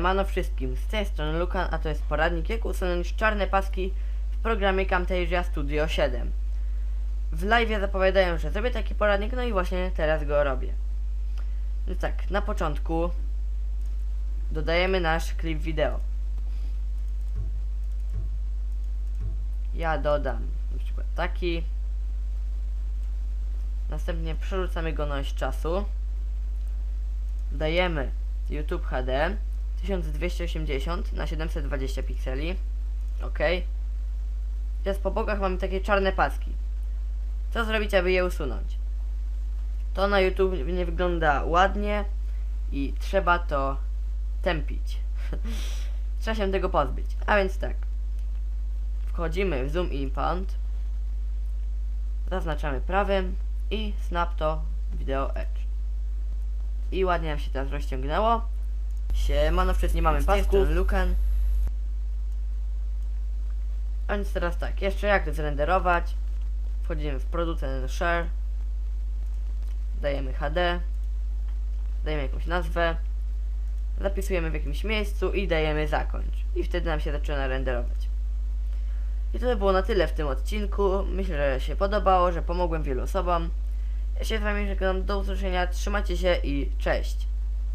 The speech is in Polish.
Siemano wszystkim, z tej strony Lukan, a to jest poradnik jak usunąć czarne paski w programie Camtasia Studio 7. W live zapowiadają, że zrobię taki poradnik, no i właśnie teraz go robię. No tak, na początku dodajemy nasz klip wideo. Ja dodam na przykład taki. Następnie przerzucamy go na oś czasu. Dajemy YouTube HD 1280 na 720 pikseli. Ok. Teraz po bokach mamy takie czarne paski. Co zrobić, aby je usunąć? To na YouTube nie wygląda ładnie i trzeba to tępić. trzeba się tego pozbyć. A więc tak. Wchodzimy w Zoom Input. Zaznaczamy prawym i snap to Video Edge. I ładnie nam się teraz rozciągnęło. Siemano, wszyscy nie mamy pasków. Luken. A więc teraz tak, jeszcze jak to zrenderować. Wchodzimy w producent share. Dajemy HD. Dajemy jakąś nazwę. Zapisujemy w jakimś miejscu i dajemy zakończ. I wtedy nam się zaczyna renderować. I to by było na tyle w tym odcinku. Myślę, że się podobało, że pomogłem wielu osobom. Ja się z wami żegnam, do usłyszenia, trzymajcie się i cześć.